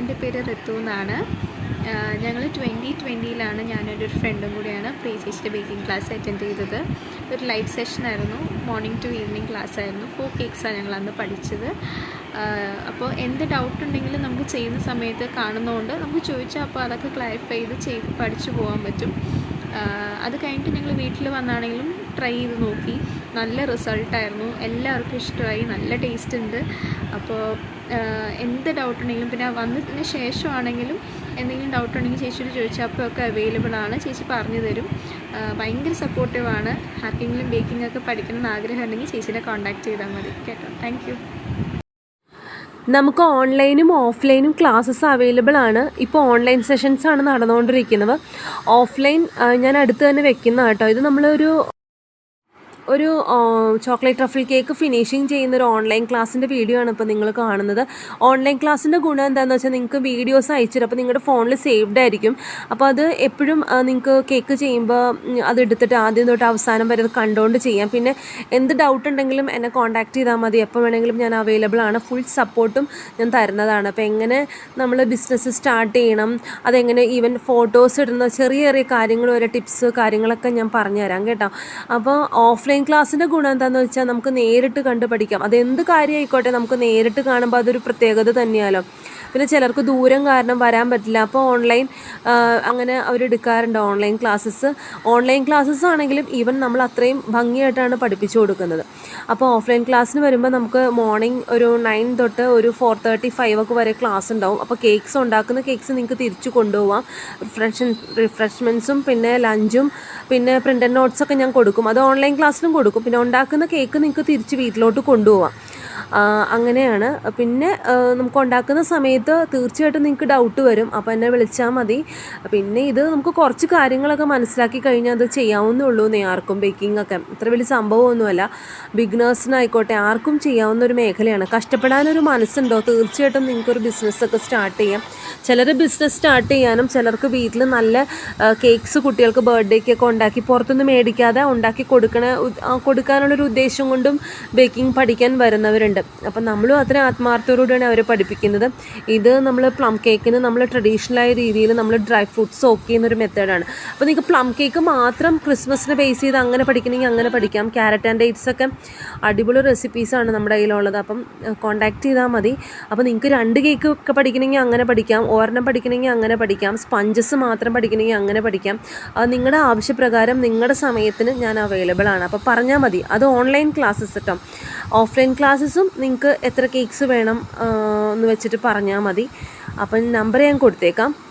എന്റെ പേര് ഋതു എന്നാണ്. ഞങ്ങൾ ട്വന്റി ട്വന്റിയിലാണ് ഞാനൊരു ഫ്രണ്ടും കൂടിയാണ് പ്രീ ചേച്ചിയുടെ ബേക്കിംഗ് ക്ലാസ് അറ്റൻഡ് ചെയ്തത്. ഒരു ലൈവ് സെഷൻ ആയിരുന്നു. മോർണിംഗ് ടു ഈവനിങ് ക്ലാസ് ആയിരുന്നു. ഫോർ കേക്ക്സാണ് ഞങ്ങൾ അന്ന് പഠിച്ചത്. അപ്പോൾ എന്ത് ഡൗട്ട് ഉണ്ടെങ്കിലും നമുക്ക് ചെയ്യുന്ന സമയത്ത് കാണുന്നതുകൊണ്ട് നമുക്ക് ചോദിച്ചാൽ അപ്പോൾ അതൊക്കെ ക്ലാരിഫൈ ചെയ്ത് ചെയ്ത് പഠിച്ചു പോകാൻ പറ്റും. അത് കഴിഞ്ഞിട്ട് ഞങ്ങൾ വീട്ടിൽ വന്നാണെങ്കിലും ട്രൈ ചെയ്ത് നോക്കി. നല്ല റിസൾട്ടായിരുന്നു എല്ലാവർക്കും ഇഷ്ടമായി. നല്ല ടേസ്റ്റ് ഉണ്ട്. അപ്പോൾ എന്ത് ഡൗട്ട് ഉണ്ടെങ്കിലും പിന്നെ വന്നതിന് ശേഷമാണെങ്കിലും എന്തെങ്കിലും ഡൗട്ട് ഉണ്ടെങ്കിൽ ചേച്ചിയോട് ചോദിച്ചാൽ അപ്പോൾ ഒക്കെ അവൈലബിൾ ആണ്. ചേച്ചി പറഞ്ഞു തരും. ഭയങ്കര സപ്പോർട്ടീവാണ് ഹാക്കിങ്ങിലും ബേക്കിംഗ് ഒക്കെ പഠിക്കണം എന്ന് ആഗ്രഹം ഉണ്ടെങ്കിൽ ചേച്ചീനെ കോൺടാക്ട് ചെയ്താൽ മതി. കേട്ടോ. താങ്ക് നമുക്ക് ഓൺലൈനും ഓഫ്ലൈനും ക്ലാസ്സസ് അവൈലബിൾ ആണ്. ഇപ്പോൾ ഓൺലൈൻ സെഷൻസ് ആണ് നടന്നുകൊണ്ടിരിക്കുന്നത്. ഓഫ്ലൈൻ ഞാൻ അടുത്ത് തന്നെ വെക്കുന്ന കേട്ടോ. ഇത് നമ്മളൊരു ഒരു ചോക്ലേറ്റ് റഫിൽ കേക്ക് ഫിനിഷിങ് ചെയ്യുന്ന ഒരു ഓൺലൈൻ ക്ലാസ്സിന്റെ വീഡിയോ ആണ് ഇപ്പോൾ നിങ്ങൾ കാണുന്നത്. ഓൺലൈൻ ക്ലാസ്സിന്റെ ഗുണം എന്താണെന്ന് വെച്ചാൽ നിങ്ങൾക്ക് വീഡിയോസ് അയച്ചിട്ട് അപ്പോൾ നിങ്ങളുടെ ഫോണിൽ സേവ്ഡ് ആയിരിക്കും. അപ്പോൾ അത് എപ്പോഴും നിങ്ങൾക്ക് കേക്ക് ചെയ്യുമ്പോൾ അത് എടുത്തിട്ട് ആദ്യം തൊട്ട് അവസാനം വരെ അത് കണ്ടുകൊണ്ട് ചെയ്യാം. പിന്നെ എന്ത് ഡൗട്ട് ഉണ്ടെങ്കിലും എന്നെ കോൺടാക്റ്റ് ചെയ്താൽ മതി. എപ്പോൾ വേണമെങ്കിലും ഞാൻ അവൈലബിൾ ആണ്. ഫുൾ സപ്പോർട്ടും ഞാൻ തരുന്നതാണ്. അപ്പോൾ എങ്ങനെ നമ്മൾ ബിസിനസ് സ്റ്റാർട്ട് ചെയ്യണം? അതെങ്ങനെ ഈവൻ ഫോട്ടോസ് ഇടുന്ന ചെറിയ ചെറിയ കാര്യങ്ങൾ വരെ ടിപ്സ് കാര്യങ്ങളൊക്കെ ഞാൻ പറഞ്ഞുതരാം കേട്ടോ. അപ്പോൾ ഓഫ്ലൈൻ ക്ലാസ്സിന്റെ ഗുണം എന്താണെന്ന് വെച്ചാൽ നമുക്ക് നേരിട്ട് കണ്ട് പഠിക്കാം അതെന്ത് കാര്യമായിക്കോട്ടെ നമുക്ക് നേരിട്ട് കാണുമ്പോൾ അതൊരു പ്രത്യേകത തന്നെയാലോ. പിന്നെ ചിലർക്ക് ദൂരം കാരണം വരാൻ പറ്റില്ല. അപ്പോൾ ഓൺലൈൻ അങ്ങനെ അവർ അവരെടുക്കാറുണ്ട് ഓൺലൈൻ ക്ലാസ്സസ് ഓൺലൈൻ ക്ലാസ്സസ് ആണെങ്കിലും ഈവൻ നമ്മൾ അത്രയും ഭംഗിയായിട്ടാണ് പഠിപ്പിച്ചു കൊടുക്കുന്നത്. അപ്പോൾ ഓഫ്ലൈൻ ക്ലാസ്സിന് വരുമ്പോൾ നമുക്ക് മോർണിംഗ് ഒരു നയൻ തൊട്ട് ഒരു ഫോർ തേർട്ടി ഫൈവ് ഒക്കെ വരെ ക്ലാസ് ഉണ്ടാവും. അപ്പോൾ കേക്ക്സ് ഉണ്ടാക്കുന്ന കേക്ക്സ് നിങ്ങൾക്ക് തിരിച്ചു കൊണ്ടുപോകാം റിഫ്രഷ് റിഫ്രഷ്മെൻസും പിന്നെ ലഞ്ചും പിന്നെ പ്രിന്റഡ് നോട്ട്സൊക്കെ ഞാൻ കൊടുക്കും. അത് ഓൺലൈൻ ക്ലാസ്സിലും കൊടുക്കും. പിന്നെ ഉണ്ടാക്കുന്ന കേക്ക് നിങ്ങൾക്ക് തിരിച്ച് വീട്ടിലോട്ട് കൊണ്ടുപോകാം അങ്ങനെയാണ്. പിന്നെ നമുക്ക് ഉണ്ടാക്കുന്ന സമയത്ത് തീർച്ചയായിട്ടും നിങ്ങൾക്ക് ഡൗട്ട് വരും. അപ്പോൾ എന്നെ വിളിച്ചാൽ മതി. പിന്നെ ഇത് നമുക്ക് കുറച്ച് കാര്യങ്ങളൊക്കെ മനസ്സിലാക്കി കഴിഞ്ഞാൽ അത് ചെയ്യാവുന്നേ ഉള്ളൂ എന്നേ ആർക്കും ബേക്കിംഗ് ഒക്കെ. ഇത്ര വലിയ സംഭവമൊന്നുമല്ല. ബിഗിനേഴ്സിനായിക്കോട്ടെ ആർക്കും ചെയ്യാവുന്ന ഒരു മേഖലയാണ്. കഷ്ടപ്പെടാനൊരു മനസ്സുണ്ടോ? തീർച്ചയായിട്ടും നിങ്ങൾക്കൊരു ബിസിനസ്സൊക്കെ സ്റ്റാർട്ട് ചെയ്യാം. ചിലർ ബിസിനസ് സ്റ്റാർട്ട് ചെയ്യാനും ചിലർക്ക് വീട്ടിൽ നല്ല കേക്ക്സ് കുട്ടികൾക്ക് ബർത്ത്ഡേക്കൊക്കെ ഉണ്ടാക്കി പുറത്തുനിന്ന് മേടിക്കാതെ ഉണ്ടാക്കി കൊടുക്കണ കൊടുക്കാനുള്ളൊരു ഉദ്ദേശം കൊണ്ടും ബേക്കിംഗ് പഠിക്കാൻ വരുന്നവരുണ്ട്. അപ്പം നമ്മളും അത്ര ആത്മാർത്ഥത്തോടുകൂടിയാണ് അവരെ പഠിപ്പിക്കുന്നത്. ഇത് നമ്മൾ പ്ലം കേക്കിന് നമ്മൾ ട്രഡീഷണലായ രീതിയിൽ നമ്മൾ ഡ്രൈ ഫ്രൂട്ട്സ് സോക്ക് ചെയ്യുന്ന ഒരു മെത്തേഡാണ് അപ്പോൾ നിങ്ങൾക്ക് പ്ലം കേക്ക് മാത്രം ക്രിസ്മസിന് ബേസ് ചെയ്ത് അങ്ങനെ പഠിക്കണമെങ്കിൽ അങ്ങനെ പഠിക്കാം. ക്യാരറ്റ് ആൻഡ് ഡേറ്റ്സ് ഒക്കെ അടിപൊളി റെസിപ്പീസാണ് നമ്മുടെ കയ്യിലുള്ളത്. അപ്പം കോൺടാക്റ്റ് ചെയ്താൽ മതി. അപ്പോൾ നിങ്ങൾക്ക് രണ്ട് കേക്ക് ഒക്കെ പഠിക്കണമെങ്കിൽ അങ്ങനെ പഠിക്കാം. ഒരെണ്ണം പഠിക്കണമെങ്കിൽ അങ്ങനെ പഠിക്കാം. സ്പഞ്ചസ് മാത്രം പഠിക്കണമെങ്കിൽ അങ്ങനെ പഠിക്കാം. നിങ്ങളുടെ ആവശ്യപ്രകാരം നിങ്ങളുടെ സമയത്തിന് ഞാൻ അവൈലബിൾ ആണ്. അപ്പോൾ പറഞ്ഞാൽ മതി. അത് ഓൺലൈൻ ക്ലാസ്സസ് കേട്ടോ ഓഫ്ലൈൻ ക്ലാസ്സസും നിങ്ങൾക്ക് എത്ര കേക്ക്സ് വേണം എന്ന് വെച്ചിട്ട് പറഞ്ഞാൽ മതി. അപ്പം നമ്പർ ഞാൻ കൊടുത്തേക്കാം.